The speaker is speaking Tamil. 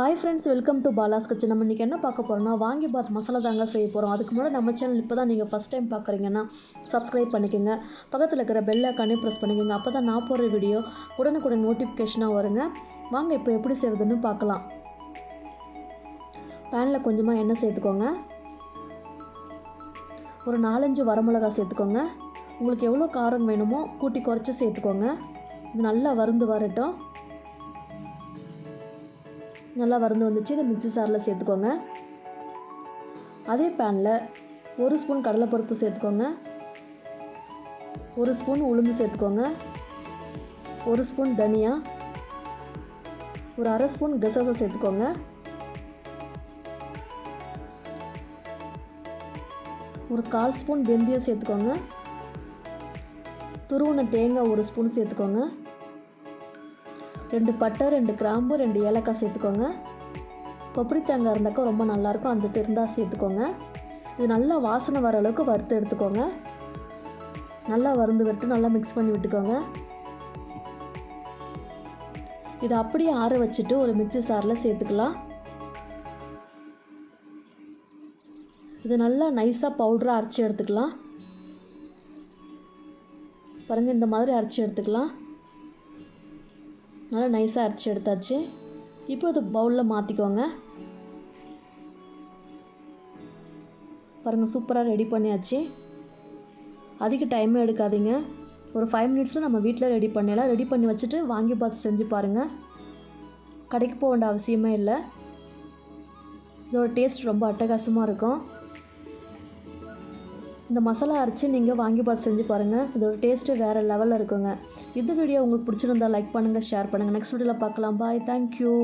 Hi friends welcome to Bala's kitchen நம்ம இன்றைக்கி என்ன பார்க்க போகிறோம்னா வாங்கி பாத் மசாலா தாங்க செய்ய போகிறோம் அதுக்கு முன்னாடி நம்ம சேனல் இப்போ தான் நீங்கள் ஃபஸ்ட் டைம் பார்க்குறீங்கன்னா சப்ஸ்கிரைப் பண்ணிக்கோங்க. பக்கத்தில் இருக்கிற பெல் ஐக்கானே ப்ரெஸ் பண்ணிக்கோங்க. அப்போ தான் நான் போடுற வீடியோ உடனுக்குடன் நோட்டிஃபிகேஷனாக வருங்க. வாங்க இப்போ எப்படி செய்கிறதுன்னு பார்க்கலாம். பேனில் கொஞ்சமாக எண்ணெய் சேர்த்துக்கோங்க. ஒரு நாலஞ்சு வரமிளகா சேர்த்துக்கோங்க. உங்களுக்கு எவ்வளோ காரம் வேணுமோ கூட்டி குறைச்சி சேர்த்துக்கோங்க. இது நல்லா வருந்து வரட்டும். நல்லா வறந்து வந்துச்சு. இதை மிக்சி சாரில் சேர்த்துக்கோங்க. அதே பேனில் ஒரு ஸ்பூன் கடலைப்பருப்பு சேர்த்துக்கோங்க. ஒரு ஸ்பூன் உளுந்து சேர்த்துக்கோங்க. ஒரு ஸ்பூன் தனியா. ஒரு அரை ஸ்பூன் கசகசா சேர்த்துக்கோங்க. ஒரு கால் ஸ்பூன் வெந்தயம் சேர்த்துக்கோங்க. துருவன தேங்காய் ஒரு ஸ்பூன் சேர்த்துக்கோங்க. ரெண்டு பட்டை ரெண்டு கிராம்பு ரெண்டு ஏலக்காய் சேர்த்துக்கோங்க. கொப்பரி தேங்காய் இருந்தாக்கா ரொம்ப நல்லாயிருக்கும். அந்த இருந்தால் சேர்த்துக்கோங்க. இது நல்லா வாசனை வர அளவுக்கு வறுத்து எடுத்துக்கோங்க. நல்லா வறுந்து விட்டு நல்லா மிக்ஸ் பண்ணி விட்டுக்கோங்க. இதை அப்படியே ஆற வச்சுட்டு ஒரு மிக்சி சாரில் சேர்த்துக்கலாம். இது நல்லா நைஸாக பவுடராக அரைச்சி எடுத்துக்கலாம். பாருங்கள் இந்த மாதிரி அரைச்சி எடுத்துக்கலாம். நல்லா நைஸாக அரைச்சி எடுத்தாச்சு. இப்போ இது பவுலில் மாற்றிக்கோங்க பாருங்கள் சூப்பராக ரெடி பண்ணியாச்சு. அதிக டைமே எடுக்காதீங்க. ஒரு ஃபைவ் மினிட்ஸில் நம்ம வீட்டில் ரெடி பண்ணிடலாம். ரெடி பண்ணி வச்சுட்டு வாங்கி பார்த்து செஞ்சு பாருங்கள் கடைக்கு போக வேண்டிய அவசியமே இல்லை. இதோட டேஸ்ட் ரொம்ப அட்டகாசமாக இருக்கும். இந்த மசாலா அரைச்சி நீங்கள் வாங்கி பார்த்து செஞ்சு பாருங்கள் இதோட டேஸ்ட்டு வேறு லெவலில் இருக்குங்க. இந்த வீடியோ உங்களுக்கு பிடிச்சிருந்தா லைக் பண்ணுங்கள் ஷேர் பண்ணுங்கள் நெக்ஸ்ட் வீடியோவில் பார்க்கலாம். Bye thank you